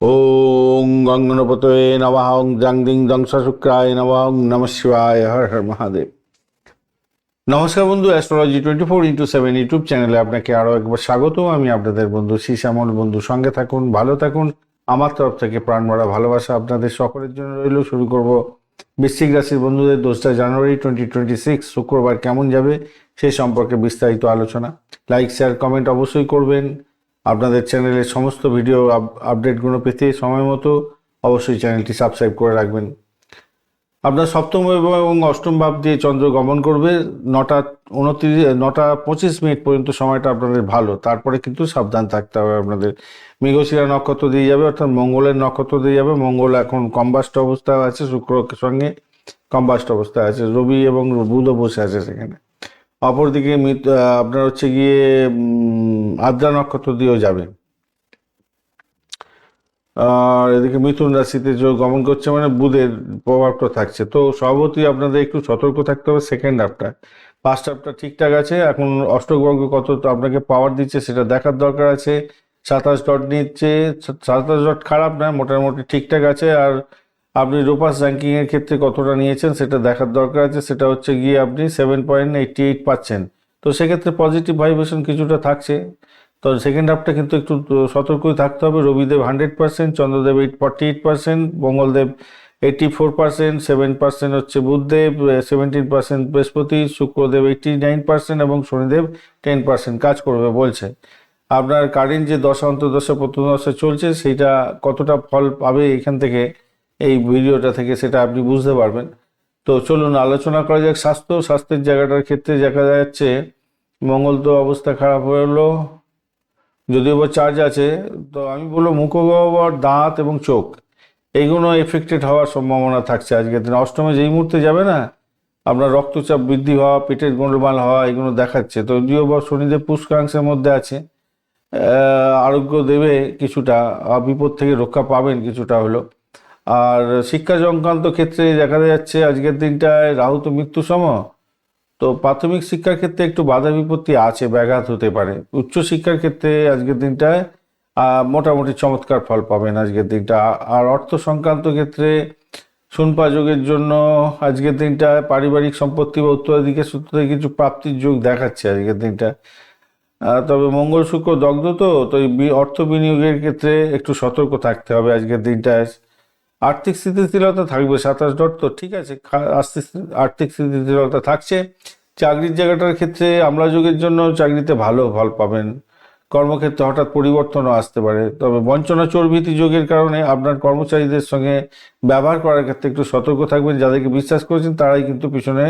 ওং গঙ্গনপতয়ে ওং জাং দিং দংসা শুক্রায় নম শিবায় হর হর মহাদেব। নমস্কার বন্ধু astrology twenty four into seven YouTube চ্যানেলে আপনাকে আরও একবার স্বাগত আমি আপনাদের বন্ধু শ্রী শ্যামল বন্ধু, সঙ্গে থাকুন, ভালো থাকুন। আমার তরফ থেকে প্রাণ ভরা ভালোবাসা আপনাদের সকলের জন্য রইল। শুরু করব বৃশ্চিক রাশির বন্ধুদের দোসরা জানুয়ারি টোয়েন্টি টোয়েন্টি সিক্স শুক্রবার কেমন যাবে সেই সম্পর্কে বিস্তারিত আলোচনা। লাইক শেয়ার কমেন্ট অবশ্যই করবেন। আপনাদের চ্যানেলের সমস্ত ভিডিও আপডেটগুলো পেতে সময় মতো অবশ্যই চ্যানেলটি সাবস্ক্রাইব করে রাখবেন। আপনার সপ্তম এবং অষ্টম ভাব দিয়ে চন্দ্র গমন করবে। নটা উনত্রিশ, নটা পঁচিশ মিনিট পর্যন্ত সময়টা আপনাদের ভালো। তারপরে কিন্তু সাবধান থাকতে হবে আপনাদের। মৃগশিরা নক্ষত্র দিয়ে যাবে, অর্থাৎ মঙ্গলের নক্ষত্র দিয়ে যাবে। মঙ্গল এখন কম্বাস্ট অবস্থায় আছে শুক্রের সঙ্গে কম্বাস্ট অবস্থায় আছে। রবি এবং বুধও বসে আছে সেখানে। অপরদিকে আপনার হচ্ছে গিয়ে আদ্রা নক্ষত্র দিয়েও যাবে। আর এদিকে মিথুন রাশিতে যে গমন করছে মানে বুধের প্রভাবটা থাকছে। তো সভাপতি আপনাদের একটু সতর্ক থাকতে হবে সেকেন্ড হাফটা ফার্স্ট হাফটা ঠিকঠাক আছে, এখন অষ্টবর্গ কত আপনাকে পাওয়ার দিচ্ছে সেটা দেখার দরকার আছে। সাতাশ ডট নিচ্ছে, সাতাশ ডট খারাপ না মোটামুটি ঠিকঠাক আছে। আর আপনি রোপাস র্যাঙ্কিং এর ক্ষেত্রে কতটা নিয়েছেন সেটা দেখার দরকার আছে। সেটা হচ্ছে গিয়ে আপনি সেভেন পয়েন্ট এইটটি এইট পাচ্ছেন। তো সেক্ষেত্রে পজিটিভ ভাইব্রেশন কিছুটা থাকছে। তো সেকেন্ড হাফটা কিন্তু একটু সতর্কই থাকতে হবে। Rabidev hundred percent Chandradev eight forty eight percent Mangaldev eighty four percent seven percent হচ্ছে বুধদেব সেভেন্টিন পার্সেন্ট বৃহস্পতি, শুক্রদেব এইটি নাইন পার্সেন্ট এবং শনিদেব টেন পার্সেন্ট কাজ করবে বলছে। আপনার কারেন্ট যে দশা, অন্তর্দশা, প্রত্যদশা চলছে, সেইটা কতটা ফল পাবে এখান থেকে এই ভিডিওটা থেকে সেটা আপনি বুঝতে পারবেন। তো চলুন আলোচনা করা যাক স্বাস্থ্য, স্বাস্থ্যের জায়গাটার ক্ষেত্রে দেখা যাচ্ছে মঙ্গল তো অবস্থা খারাপ হয়ে হলো যদিও বা চার্জ আছে, তো আমি বলব মুখগহ্বর, দাঁত এবং চোখ এইগুলো এফেক্টেড হওয়ার সম্ভাবনা থাকছে আজকের দিনে। অষ্টমে যেই মুহূর্তে যাবে না, আপনার রক্তচাপ বৃদ্ধি হওয়া, পেটের গোলমাল হওয়া, এগুলো দেখাচ্ছে। তো যদিও বা শনিদেব পুষ্কাংশের মধ্যে আছে আরোগ্য দেবে কিছুটা বিপদ থেকে রক্ষা পাবেন কিছুটা হলো আর শিক্ষা সংক্রান্ত ক্ষেত্রে দেখা যাচ্ছে আজকের দিনটায় রাহু তো মৃত্যু সম, তো প্রাথমিক শিক্ষার ক্ষেত্রে একটু বাধা বিপত্তি আছে, ব্যাঘাত হতে পারে। উচ্চ শিক্ষার ক্ষেত্রে আজকের দিনটায় মোটামুটি চমৎকার ফল পাবেন আজকের দিনটা। আর অর্থ সংক্রান্ত ক্ষেত্রে সুনপা যোগের জন্য আজকের দিনটায় পারিবারিক সম্পত্তি বা উত্তরাধিকার সূত্রে কিছু প্রাপ্তির যোগ দেখাচ্ছে আজকের দিনটা তবে মঙ্গল শুক্র দগ্ধ তো তো অর্থ বিনিয়োগের ক্ষেত্রে একটু সতর্ক থাকতে হবে আজকের দিনটায়। আর্থিক স্থিতিশীলতা থাকবে, সাতাশ ডট তো ঠিক আছে আর্থিক স্থিতিশীলতা থাকছে। চাকরির জায়গাটার ক্ষেত্রে আমরা যুগের জন্য চাকরিতে ভালো ফল পাবেন। কর্মক্ষেত্রে হঠাৎ পরিবর্তনও আসতে পারে। তবে বঞ্চনা চর্বিতি যোগের কারণে আপনার কর্মচারীদের সঙ্গে ব্যবহার করার ক্ষেত্রে একটু সতর্ক থাকবেন। যাদেরকে বিশ্বাস করেছেন, তারাই কিন্তু পিছনে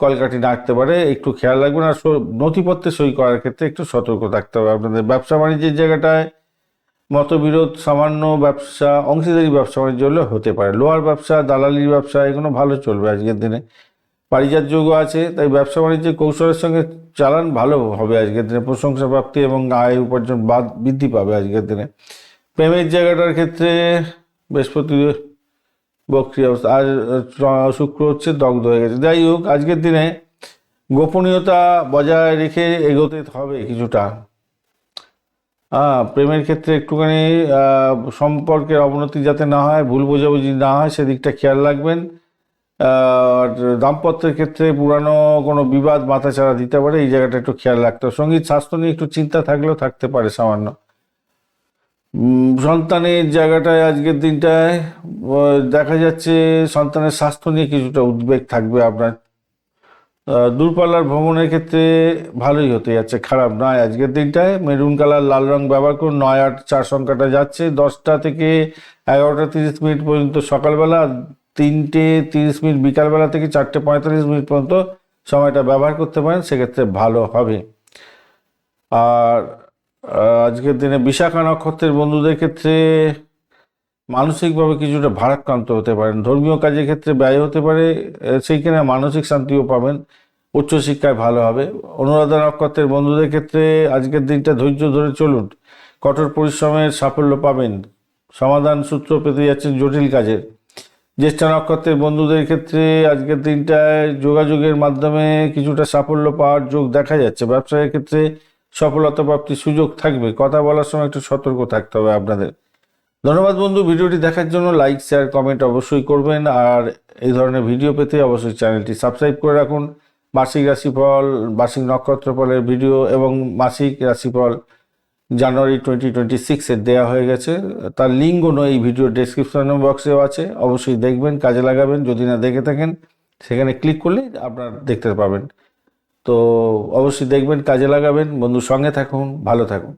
কলকাঠি নাড়তে পারে। একটু খেয়াল রাখবেন আর নথিপত্রে সই করার ক্ষেত্রে একটু সতর্ক থাকতে হবে। আপনাদের ব্যবসা বাণিজ্যের জায়গাটায় মতবিরোধ, সামান্য ব্যবসা, অংশীদারি ব্যবসা বাণিজ্য হলে হতে পারে। লোহার ব্যবসা, দালালির ব্যবসা, এগুলো ভালো চলবে আজকের দিনে। পারিজাত যোগ আছে, তাই ব্যবসা বাণিজ্যের কৌশলের সঙ্গে চালান ভালো হবে আজকের দিনে। প্রশংসা প্রাপ্তি এবং আয় উপার্জন বাদ বৃদ্ধি পাবে আজকের দিনে। প্রেমের জায়গাটার ক্ষেত্রে বৃহস্পতি বক্রিয় অবস্থা। আর শুক্র হচ্ছে দগ্ধ হয়ে গেছে। যাই হোক, আজকের দিনে গোপনীয়তা বজায় রেখে এগোতে হবে কিছুটা। প্রেমের ক্ষেত্রে একটুখানি সম্পর্কের অবনতি যাতে না হয়, ভুল বোঝাবুঝি না হয়, সেদিকটা খেয়াল রাখবেন। আর দাম্পত্যের ক্ষেত্রে পুরানো কোনো বিবাদ মাথাচাড়া দিতে পারে, এই জায়গাটা একটু খেয়াল রাখতে হবে। সংগীত, স্বাস্থ্য নিয়ে একটু চিন্তা থাকলেও থাকতে পারে সামান্য। সন্তানের জায়গাটায় আজকের দিনটায় দেখা যাচ্ছে সন্তানের স্বাস্থ্য নিয়ে কিছুটা উদ্বেগ থাকবে আপনার। দূরপাল্লার ভ্রমণের ক্ষেত্রে ভালোই হতে যাচ্ছে খারাপ নয়। আজকের দিনটায় মেরুন কালার, লাল রং ব্যবহার করুন, নয় আট চার সংখ্যাটা যাচ্ছে, দশটা থেকে এগারোটা তিরিশ মিনিট পর্যন্ত সকালবেলা, তিনটে তিরিশ মিনিট বিকালবেলা থেকে চারটে পঁয়তাল্লিশ মিনিট পর্যন্ত সময়টা ব্যবহার করতে পারেন, সেক্ষেত্রে ভালো হবে। আর আজকের দিনে বিশাখা নক্ষত্রের বন্ধুদের ক্ষেত্রে মানসিকভাবে কিছুটা ভারাক্রান্ত হতে পারেন। ধর্মীয় কাজের ক্ষেত্রে ব্যয় হতে পারে সেইখানে মানসিক শান্তিও পাবেন। উচ্চশিক্ষায় ভালো হবে। অনুরাধা নক্ষত্রের বন্ধুদের ক্ষেত্রে আজকের দিনটা ধৈর্য ধরে চলুন। কঠোর পরিশ্রমের সাফল্য পাবেন। সমাধান সূত্র পেতে যাচ্ছেন জটিল কাজের। জ্যেষ্ঠ নক্ষত্রের বন্ধুদের ক্ষেত্রে আজকের দিনটায় যোগাযোগের মাধ্যমে কিছুটা সাফল্য পাওয়ার যোগ দেখা যাচ্ছে। ব্যবসায়ের ক্ষেত্রে সফলতা প্রাপ্তির সুযোগ থাকবে। কথা বলার সময় একটু সতর্ক থাকতে হবে আপনাদের। ধন্যবাদ বন্ধু। ভিডিওটি দেখার জন্য লাইক, শেয়ার, কমেন্ট অবশ্যই করবেন। আর এই ধরনের ভিডিও পেতে অবশ্যই চ্যানেলটি সাবস্ক্রাইব করে রাখুন। মাসিক রাশিফল, মাসিক নক্ষত্রফলের ভিডিও এবং মাসিক রাশিফল জানুয়ারি টোয়েন্টি টোয়েন্টি সিক্সের দেওয়া হয়ে গেছে। তার লিঙ্কও এই ভিডিও ডেসক্রিপশন বক্সেও আছে। অবশ্যই দেখবেন, কাজে লাগাবেন। যদি না দেখে থাকেন, সেখানে ক্লিক করলে আপনার দেখতে পাবেন। তো অবশ্যই দেখবেন, কাজে লাগাবেন। বন্ধুর সঙ্গে থাকুন, ভালো থাকুন।